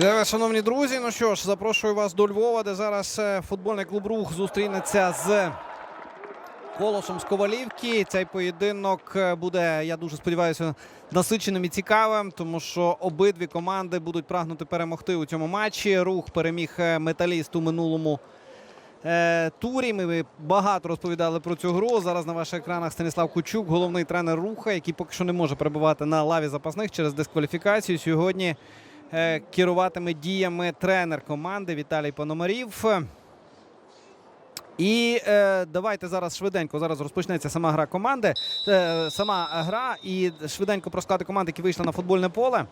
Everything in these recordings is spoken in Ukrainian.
Е, Шановні друзі, ну що ж, запрошую вас до Львова, де зараз е, футбольний клуб Рух зустрінеться з колосом з Ковалівки. Цей поєдинок е, буде, я дуже сподіваюся, насиченим і цікавим, тому що обидві команди будуть прагнути перемогти у цьому матчі. Рух переміг металіст у минулому турі. Ми багато розповідали про цю гру. Зараз на ваших екранах Станіслав Кучук, головний тренер руха, який поки що не може перебувати на лаві запасних через дискваліфікацію. Сьогодні керуватиме діями тренер команди Віталій Пономарів. І е, давайте зараз швиденько. Зараз розпочнеться сама гра команди. Е, сама гра і швиденько про склади команд, які вийшли на футбольне поле.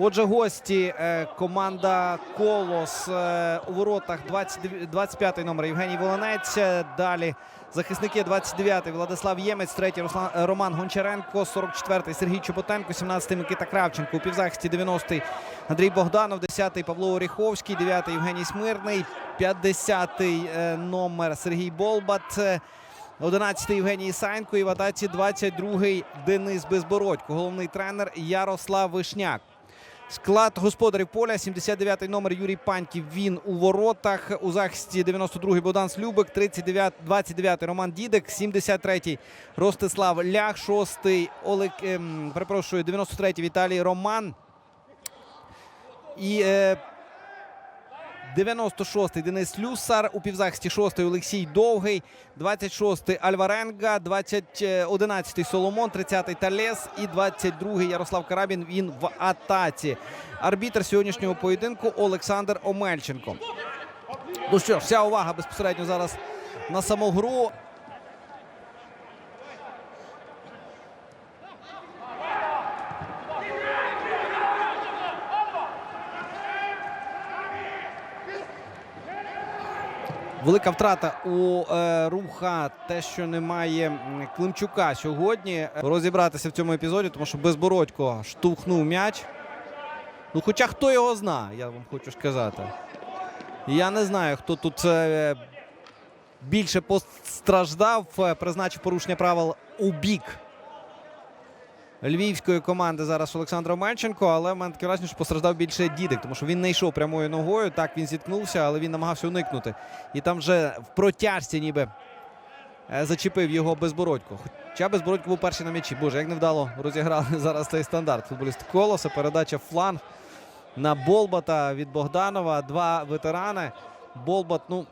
Отже, гості е, команда Колос е, у воротах 29 25-й номер Євгеній Волонець. Е, Далі захисники 29-й Владислав Ємець, 3-й Руслан е, Роман Гончаренко, 44-й Сергій Чоботенко, 17-й Микита Кравченко. У півзахисті 90-й Андрій Богданов, 10-й Павло Оріховський, 9-й Євгеній Смирний, 50-й е, номер Сергій Болбат. е, 11-й Євгеній Ісаєнко і в атаці 22-й Денис Безбородько. Головний тренер Ярослав Вишняк. Склад господарів поля 79-й номер Юрій Паньків. Він у воротах. У захисті 92-й Богдан Слюбик, 39, 29-й Роман Дідик, 73-й Ростислав Лях, 6-й Олег, ем, перепрошую, 93-й Віталій Роман. І е, 96-й Денис Люсар, у півзахисті 6-й Олексій Довгий, 26-й Альваренга, 20, е, 11-й Соломон, 30-й Талес і 22-й Ярослав Карабін. Він в атаці. Арбітр сьогоднішнього поєдинку Олександр Омельченко. Ну що ж, вся увага безпосередньо зараз на саму Велика втрата у е, руха, те, що немає Климчука сьогодні. Розібратися в цьому епізоді, тому що Безбородько штовхнув м'яч. Ну, хоча хто його знає, я вам хочу сказати. Я не знаю, хто тут е, більше постраждав, е, призначив порушення правил у бік львівської команди зараз Олександр Омельченко, але в мене таке враження, що постраждав більше Дідик, тому що він не йшов прямою ногою. Так він зіткнувся, але він намагався уникнути. І там вже в протяжці ніби е, зачепив його безбородько. Хоча безбородько був перший на м'ячі. Боже, як невдало розіграли зараз цей стандарт. Футболіст Колоса, передача фланг на Болбата від Богданова. Два ветерани. Болбат, ну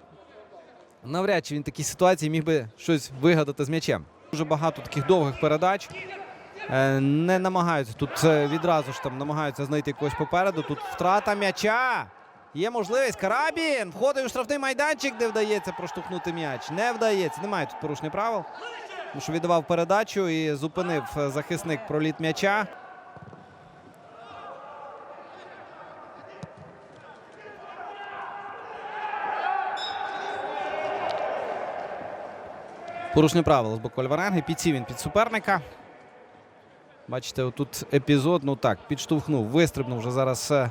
навряд чи він в такій ситуації міг би щось вигадати з м'ячем. Дуже багато таких довгих передач. Е, Не намагаються тут е, відразу ж там намагаються знайти когось попереду. Тут втрата м'яча. Є можливість. Карабін входить у штрафний майданчик, де вдається проштовхнути м'яч. Не вдається. Немає тут порушення правил. Тому що віддавав передачу і зупинив е, захисник проліт м'яча. Порушення правил з боку Альваренги. Підсів він під суперника. Бачите, отут епізод, ну так, підштовхнув, вистрибнув вже зараз е,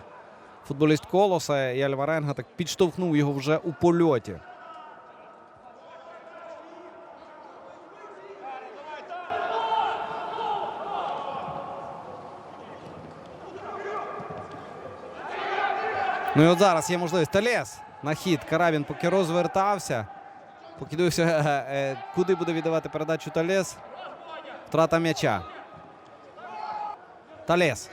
футболіст Колоса і Альваренга так підштовхнув його вже у польоті. Ну і от зараз є можливість. Талес на хід. Карабін поки розвертався. Поки дивився, е, е, куди буде віддавати передачу Талес. Втрата м'яча. Талес.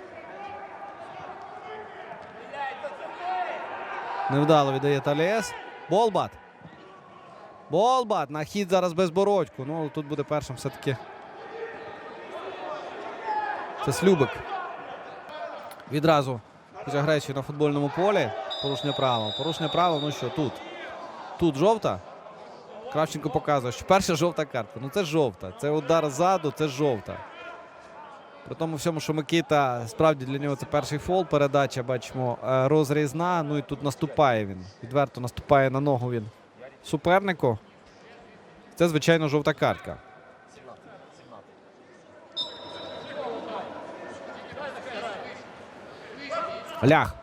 Невдало віддає Талес. Болбат. Болбат. На хід зараз безбородьку. Ну, тут буде першим все-таки. Це Слюбик. Відразу з на футбольному полі. Порушення правил. Порушення правил, ну що, тут. Тут жовта. Кравченко показує, що перша жовта картка. Ну це жовта. Це удар ззаду, це жовта. При тому всьому, що Микита справді для нього це перший фол. Передача, бачимо, е, розрізна. Ну і тут наступає він. Відверто наступає на ногу він супернику. Це, звичайно, жовта картка. Лях.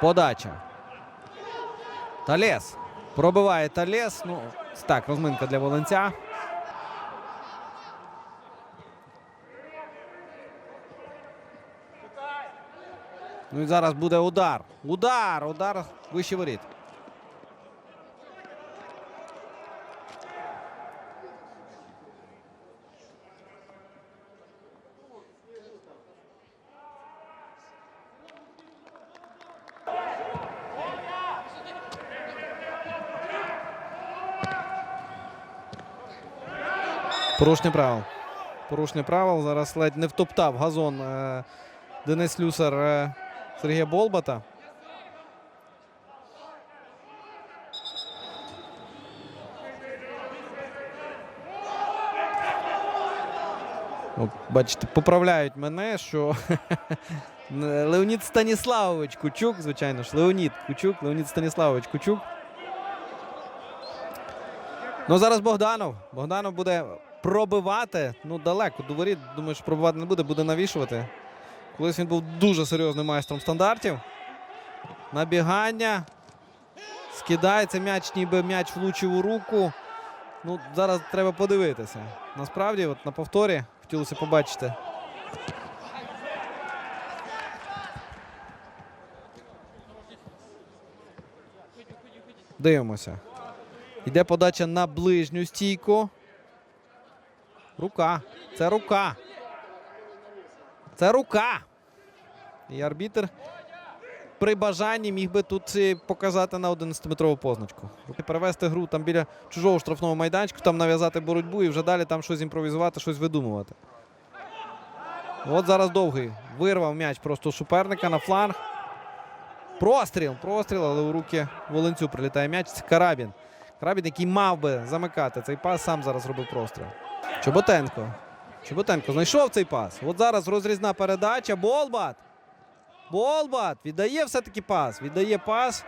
Подача. Талес. Пробиває Талес. Ну, так, розминка для волонця. Ну і зараз буде удар. Удар! Удар вище воріт. Порушення правил. Порушення правил. Зараз ледь не втоптав газон е, Денис Люсар е, Сергія Болбата. Бачите, поправляють мене, що Леонід Станіславович Кучук, звичайно ж, Леонід Кучук, Леонід Станіславович Кучук. Ну зараз Богданов. Богданов буде пробивати. Ну, далеко до воріт. Думаю, що пробивати не буде, буде навішувати. Колись він був дуже серйозним майстром стандартів. Набігання. Скидається м'яч, ніби м'яч влучив у руку. Ну, зараз треба подивитися. Насправді, от на повторі хотілося побачити. Дивимося. Йде подача на ближню стійку. Рука. Це рука. Це рука. І арбітр при бажанні міг би тут показати на 11-метрову позначку. Перевести гру там біля чужого штрафного майданчику, там нав'язати боротьбу і вже далі там щось імпровізувати, щось видумувати. От зараз довгий. Вирвав м'яч просто суперника на фланг. Простріл, простріл, але у руки Волинцю прилітає м'яч. Це Карабін. Карабін, який мав би замикати цей пас, сам зараз робив простріл. Чоботенко. Чоботенко знайшов цей пас. От зараз розрізна передача. Болбат. Болбат віддає все-таки пас. Віддає пас.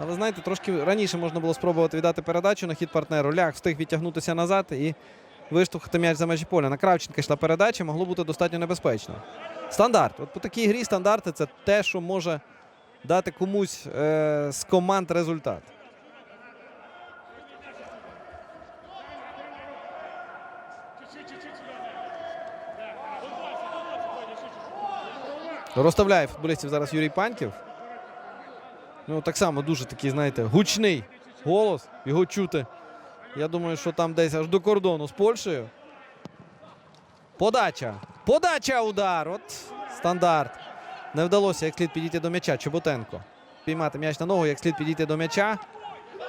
Але знаєте, трошки раніше можна було спробувати віддати передачу на хід партнеру. Ляг встиг відтягнутися назад і виштовхати м'яч за межі поля. На Кравченка йшла передача, могло бути достатньо небезпечно. Стандарт. От по такій грі стандарти це те, що може дати комусь е, з команд результат. Розставляє футболістів зараз Юрій Паньків. Ну, так само дуже такий, знаєте, гучний голос. Його чути. Я думаю, що там десь аж до кордону з Польщею. Подача. Подача удар. От стандарт. Не вдалося як слід підійти до м'яча. Чоботенко. Піймати м'яч на ногу, як слід підійти до м'яча.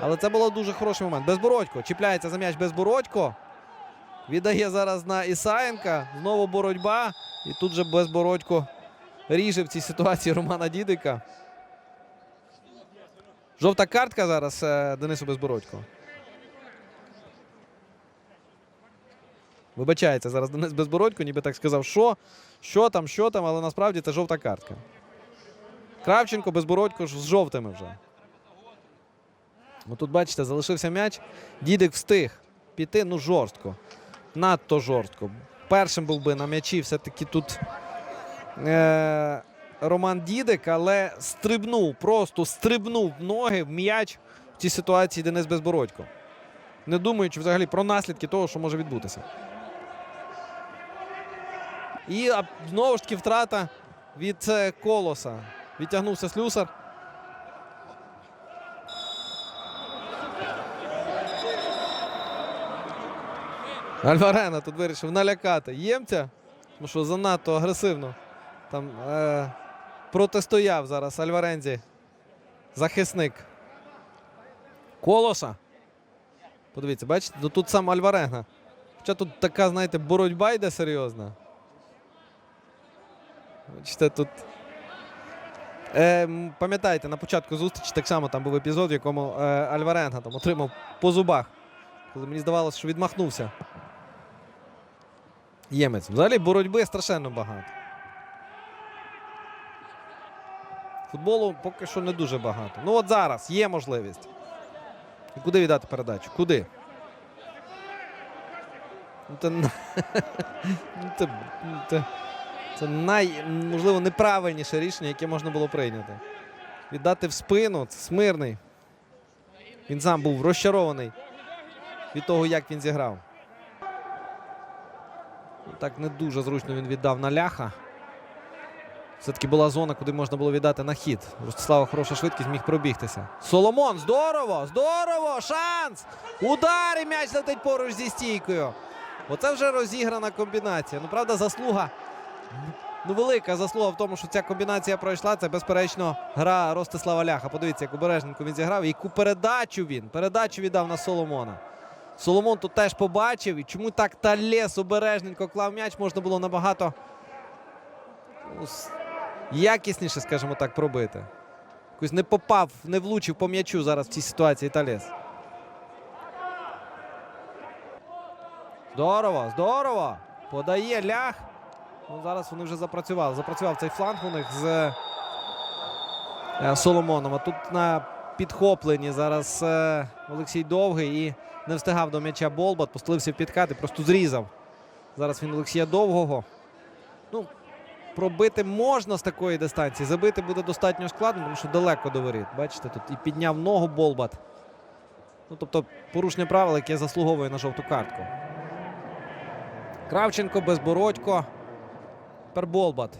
Але це було дуже хороший момент. Безбородько. Чіпляється за м'яч Безбородько. Віддає зараз на Ісаєнка. Знову боротьба. І тут же Безбородько ріже в цій ситуації Романа Дідика. Жовта картка зараз е, Денису Безбородько. Вибачається зараз Денис Безбородько, ніби так сказав, що, що там, що там, але насправді це жовта картка. Кравченко, Безбородько з жовтими вже. Ну, тут, бачите, залишився м'яч. Дідик встиг піти, ну, жорстко. Надто жорстко. Першим був би на м'ячі все-таки тут е- Роман Дідик, але стрибнув, просто стрибнув ноги в м'яч в цій ситуації Денис Безбородько. Не думаючи взагалі про наслідки того, що може відбутися. І знову ж таки втрата від е, колоса. Відтягнувся слюсар. Альварена тут вирішив налякати ємця, тому що занадто агресивно там е, протистояв зараз Альварензі. Захисник. Колоса. Подивіться, бачите, ну, тут сам Альварена. Хоча тут така, знаєте, боротьба йде серйозна. Бачите, тут. Е, пам'ятаєте, на початку зустрічі так само там був епізод, в якому е, Альваренга там отримав по зубах. Коли мені здавалося, що відмахнувся. Ємець. Взагалі боротьби страшенно багато. Футболу поки що не дуже багато. Ну от зараз є можливість. Куди віддати передачу? Куди? Ну, Це, ну, це, ну, це, це най, можливо, неправильніше рішення, яке можна було прийняти. Віддати в спину. Це смирний. Він сам був розчарований від того, як він зіграв. Так не дуже зручно він віддав на ляха. Все-таки була зона, куди можна було віддати на хід. Ростислава хороша швидкість міг пробігтися. Соломон, здорово! Здорово! Шанс! Удар і м'яч летить поруч зі стійкою. Оце вже розіграна комбінація. Ну, правда, заслуга. Ну, велика заслуга в тому, що ця комбінація пройшла. Це, безперечно, гра Ростислава Ляха. Подивіться, як обережненько він зіграв. Яку передачу він. Передачу віддав на Соломона. Соломон тут теж побачив. І чому так Талес обережненько клав м'яч, можна було набагато ну, якісніше, скажімо так, пробити. Якось не попав, не влучив по м'ячу зараз в цій ситуації Талес. Здорово, здорово! Подає лях. Ну, зараз вони вже запрацювали. Запрацював цей фланг у них з е, Соломоном. А тут на підхопленні зараз е, Олексій Довгий і не встигав до м'яча Болбат, постелився в підкат і просто зрізав. Зараз він Олексія Довгого. Ну, пробити можна з такої дистанції. Забити буде достатньо складно, тому що далеко до воріт. Бачите, тут і підняв ногу Болбат. Ну, тобто порушення правил, яке заслуговує на жовту картку. Кравченко, Безбородько. Тепер Болбат.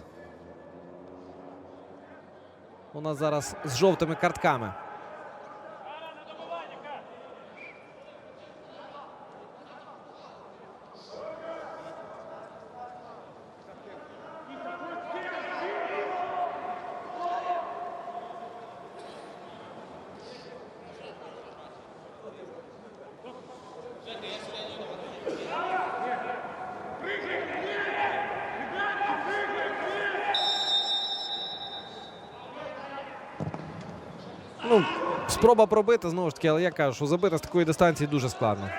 У нас зараз з жовтими картками. Ну, спроба пробити знову ж таки, але я кажу, що забити з такої дистанції дуже складно.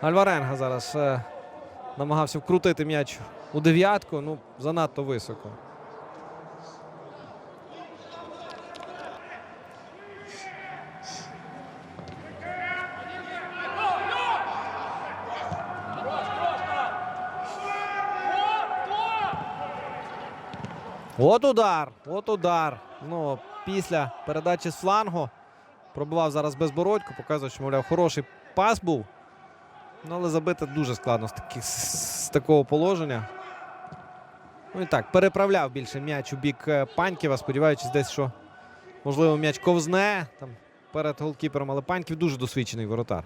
Альваренга зараз е, намагався вкрутити м'яч у дев'ятку. Ну, занадто високо. От удар, от удар. Ну, після передачі з флангу пробивав зараз безбородько, показує, що, мовляв, хороший пас був. Ну, але забити дуже складно з, таких, з такого положення. Ну і так, переправляв більше м'яч у бік е, Паньківа, сподіваючись десь, що можливо м'яч ковзне там перед голкіпером, але Паньків дуже досвідчений воротар.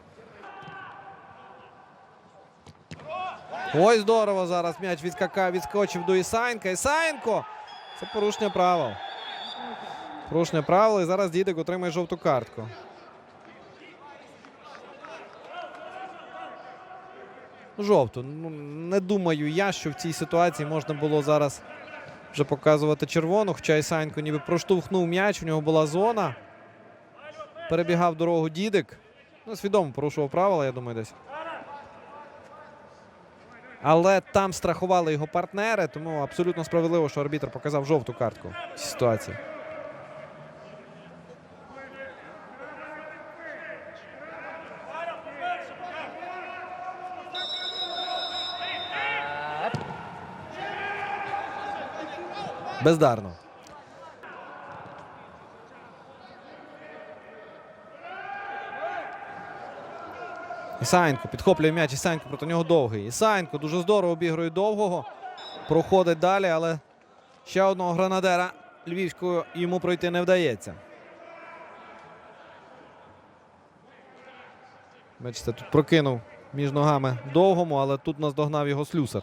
Ой, здорово зараз м'яч відскочив до Ісаєнка. Ісаєнко! Це порушення правил. Порушення правил і зараз Дідик отримає жовту картку. Жовту. Ну, не думаю я, що в цій ситуації можна було зараз вже показувати червону. Хоча Ісаєнко ніби проштовхнув м'яч, у нього була зона. Перебігав дорогу Дідик. Ну, свідомо порушував правила, я думаю, десь. Але там страхували його партнери, тому абсолютно справедливо, що арбітр показав жовту картку в цій ситуації. Бездарно. Ісаєнко підхоплює м'яч. Ісаєнко проти нього довгий. Ісаєнко дуже здорово обігрує довгого. Проходить далі, але ще одного гранадера львівського йому пройти не вдається. Бачите, тут прокинув між ногами довгому, але тут наздогнав його слюсар,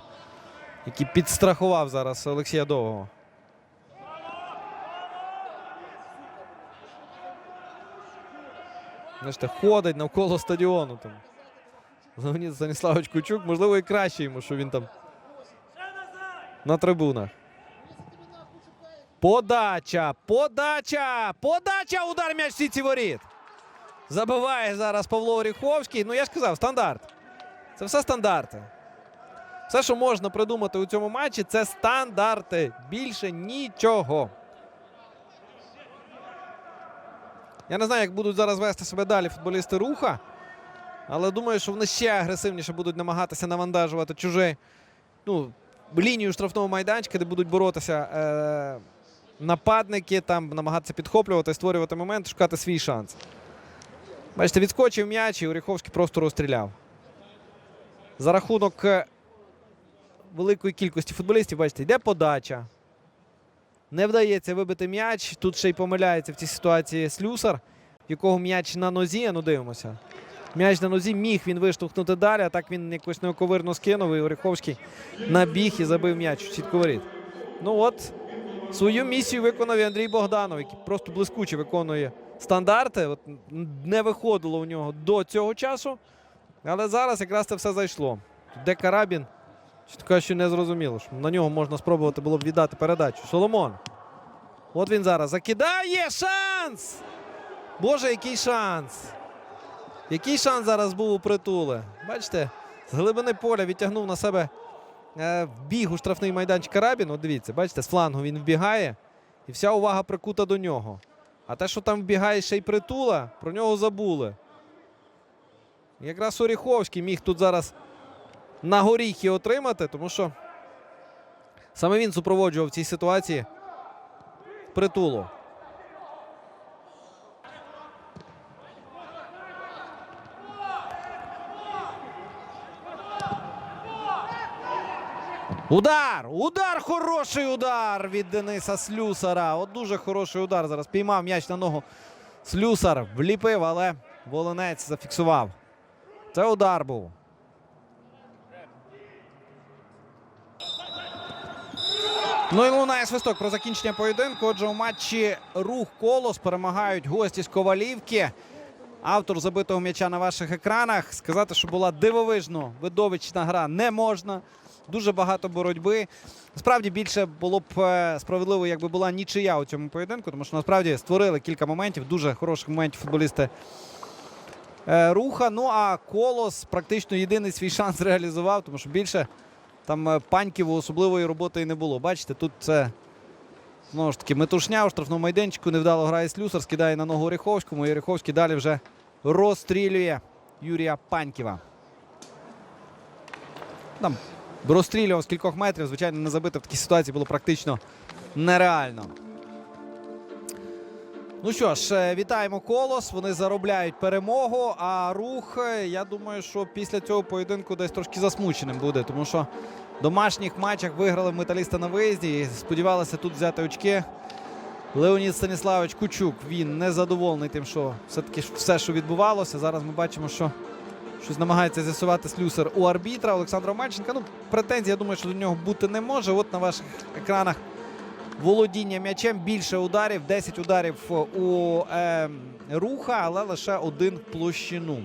який підстрахував зараз Олексія Довгого. Бачите, ходить навколо стадіону. Там. Леонід Станіславович Кучук, можливо, і краще йому, що він там на трибунах. Подача! Подача! Подача! Удар м'яч в сітці воріт. Забиває зараз Павло Оріховський. Ну, я ж казав, стандарт. Це все стандарти. Все, що можна придумати у цьому матчі, це стандарти. Більше нічого. Я не знаю, як будуть зараз вести себе далі футболісти руха. Але думаю, що вони ще агресивніше будуть намагатися навантажувати чужий, ну, лінію штрафного майданчика, де будуть боротися е- нападники, там намагатися підхоплювати, створювати момент, шукати свій шанс. Бачите, відскочив м'яч і Оріховський просто розстріляв. За рахунок е, великої кількості футболістів, бачите, йде подача. Не вдається вибити м'яч. Тут ще й помиляється в цій ситуації Слюсар, в якого м'яч на нозі. Ну дивимося. М'яч на нозі міг він виштовхнути далі, а так він якось неоковирно скинув. І Оріховський набіг і забив м'яч у сітку воріт. Ну от, свою місію виконав і Андрій Богданов, який просто блискуче виконує стандарти. От, не виходило у нього до цього часу. Але зараз якраз це все зайшло. Де карабін? Що не зрозуміло. Що на нього можна спробувати було б віддати передачу. Соломон. От він зараз закидає. Шанс! Боже, який шанс! Який шанс зараз був у притуле? Бачите, з глибини поля відтягнув на себе е, вбіг у штрафний майданчик Карабін. От дивіться, бачите, з флангу він вбігає, і вся увага прикута до нього. А те, що там вбігає ще й притула, про нього забули. Якраз Оріховський міг тут зараз на горіхи отримати, тому що саме він супроводжував в цій ситуації притулу. Удар! Удар! Хороший удар від Дениса Слюсара. От дуже хороший удар. Зараз піймав м'яч на ногу. Слюсар вліпив, але Волинець зафіксував. Це удар був. Ну і лунає свисток про закінчення поєдинку. Отже, у матчі рух колос перемагають гості з Ковалівки. Автор забитого м'яча на ваших екранах. Сказати, що була дивовижно видовищна гра, не можна. Дуже багато боротьби. Справді більше було б е, справедливо, якби була нічия у цьому поєдинку, тому що насправді створили кілька моментів, дуже хороших моментів футболісти е, руха. Ну а колос практично єдиний свій шанс реалізував, тому що більше там е, паньків особливої роботи і не було. Бачите, тут це знову ж таки метушня у штрафному майданчику. Невдало грає Слюсар, скидає на ногу Оріховському. І Оріховський далі вже розстрілює Юрія Паньківа. Там розстрілював з кількох метрів. Звичайно, не забити в такій ситуації було практично нереально. Ну що ж, е, вітаємо колос. Вони заробляють перемогу. А рух, е, я думаю, що після цього поєдинку десь трошки засмученим буде, тому що в домашніх матчах виграли металіста на виїзді і сподівалися тут взяти очки. Леонід Станіславович Кучук він не задоволений тим, що все-таки все, що відбувалося. Зараз ми бачимо, що щось намагається з'ясувати слюсар у арбітра Олександра Мальченка. Ну, претензій, я думаю, що до нього бути не може. От на ваших екранах володіння м'ячем більше ударів, 10 ударів у е, руха, але лише один площину.